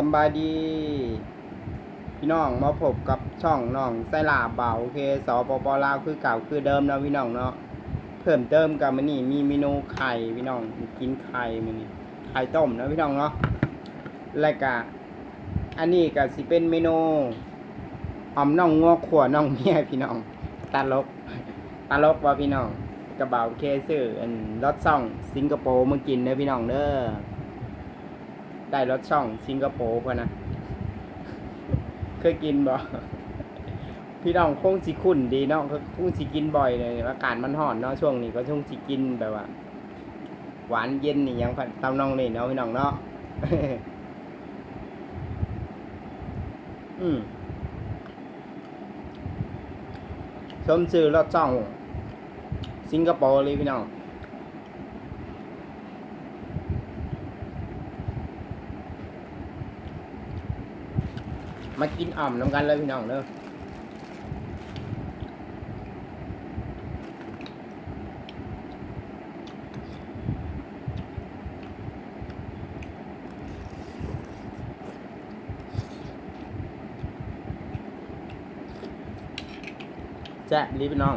สบายดี พี่น้องมาพบกับช่องน้องไซลาเบาโอเคสปปลาวคือเก่าคือเดิมนะพี่น้องเนาะเพิ่มเติมกับมันนี่มีเมนูไข่พี่น้องกินไข่มันนี่ไข่ต้มนะพี่น้องเนาะแล้วก็อันนี้ก็สิเป็นเมนูออมน่องงัวขวน่องเมียพี่น้องตลกตลกว่าพี่น้องกระเบาเคซื้ออันรถซ่องสิงคโปร์มากินเด้อพี่น้องเด้อ ได้รถช่องสิงคโปร์พอนะ เคยกินบ่พี่น้องคงสิคุ้นดีเนาะคงสิกินบ่อยเลยอากาศมันร้อนเนาะช่วงนี้ก็ช่วงสิกินแบบว่า หวานเย็นนี่ยังพันตำนองนี่เนาะพี่น้องเนาะอืมชมชื่อรถช่อง สิงคโปร์เลยพี่น้อง มากินอ่อมน้ำกันเลยพี่น้องเด้อแจ๊บรีพี่น้อง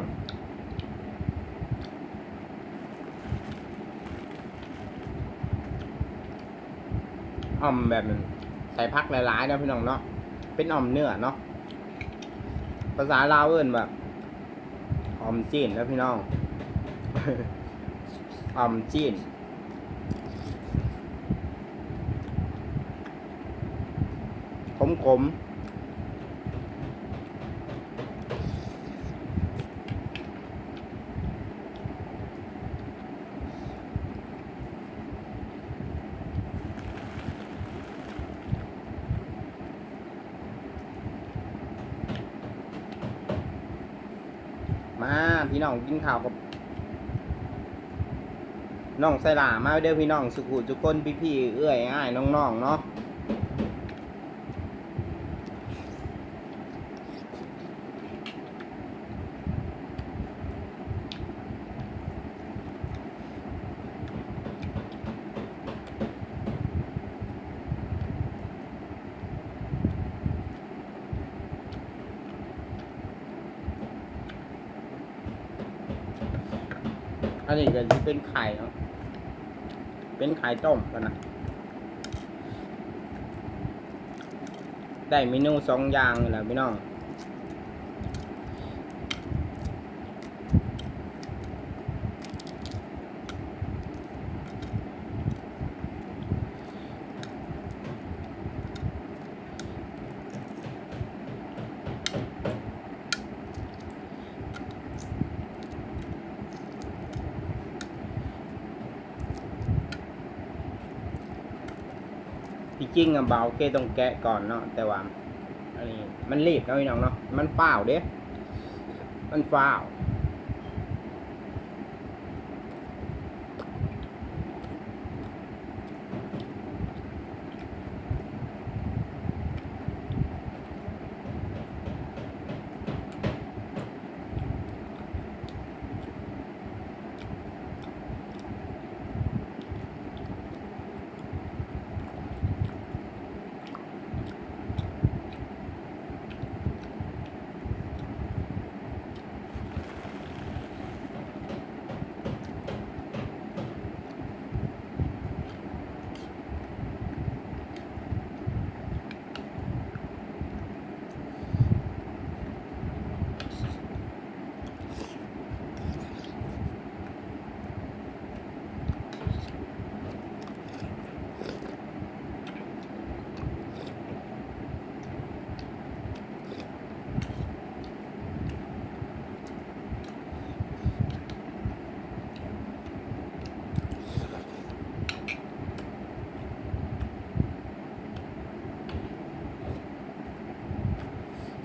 อ่อมแบบนั้นใส่พักหลายๆนะพี่น้องเนาะ เป็นอ่อมเนื้อเนาะภาษาลาวเอิ้นแบบอ่อมจีนแล้วพี่น้องอ่อมจีนขมขมาพี่น้องกินข้าวกับน้องไซลามาเด้อพี่น้องสุขุทุกคนพี่พี่เอื้อยอ้ายน้องๆเนาะ อันนี้ก็จะเป็นไข่เนาะเป็นไข่ต้มกันนะได้เมนูสองอย่างนี่แหละพี่น้อง ที่จริงอะเบาเคต้องแกะก่อนเนาะแต่ว่าอันนี้มันรีบเนาะพี่น้องเนาะมันเปล่าเด้มันเปล่า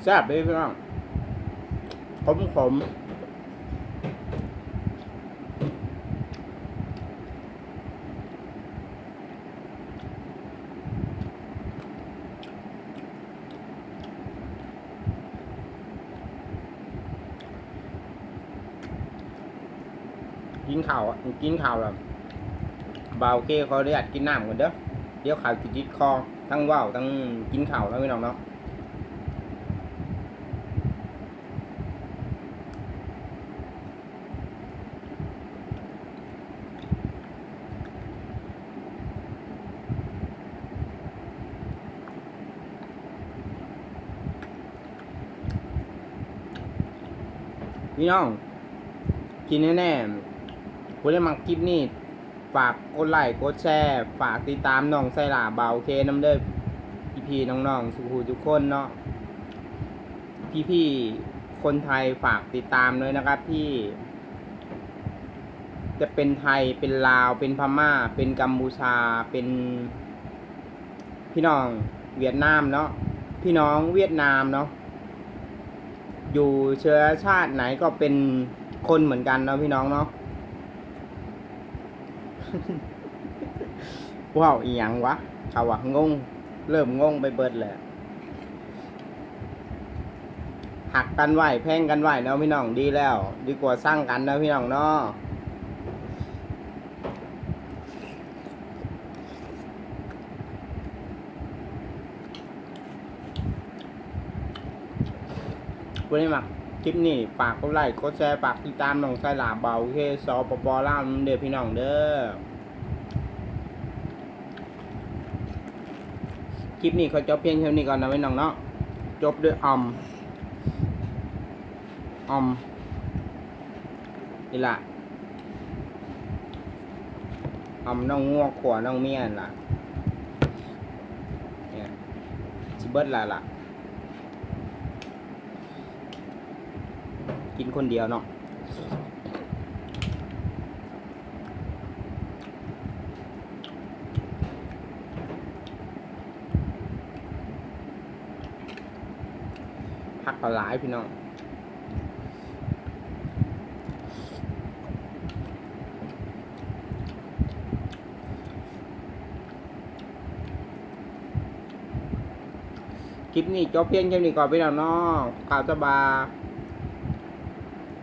แซ่บเลยพี่น้องขมขมกินข้าวอะกินข้าวแล้วเบาโอเคขออนุญาตกินน้ำก่อนเด้อเดี๋ยวข่าวจิติดคอทั้งว้าวทั้งกินข้าวแล้วพี่น้องเนาะ พี่น้อง กินแน่ๆผู้ได้มักคลิปนี้ ฝากกดไลค์กดแชร์ ฝากติดตามน้องไซลาเบาเคน้ำเด้อพี่พี่น้องๆสุขูทุกคนเนาะพี่พี่คนไทยฝากติดตามด้วยนะครับพี่ จะเป็นไทยเป็นลาวเป็นพม่า เป็นกัมพูชาเป็น พี่น้องเวียดนามเนาะพี่น้องเวียดนามเนาะ อยู่เชื้อชาติไหนก็เป็นคนเหมือนกันเนาะพี่น้องเนาะว้าวอีหยังวะเขาวะงง เริ่มงงไปเบิดเลยหักกันไหวแพ่งกันไหวเนาะพี่น้องดีแล้ว ดีกว่าสร้างกันเนาะพี่น้องเนาะ วันนี้มาคลิปนี้ฝากกดไลค์กดแชร์ฝากติดตามน้องไซลาเบาเคสปปอล่าวเด้อพี่น้องเด้อคลิปนี้เขาจบเพียงเท่านี้ก่อนนะพี่น้องเนาะจบด้วยออมออมนี่ละออมน้องงัวขวน้องเมียนล่ะเนี่ยชิเบิร์ดล่ะล่ะ กินคนเดียวเนาะผักปลาหลายพี่น้องคลิปนี้จบเพียงแค่นี้ก่อนพี่น้องเนาะข่าวสบาย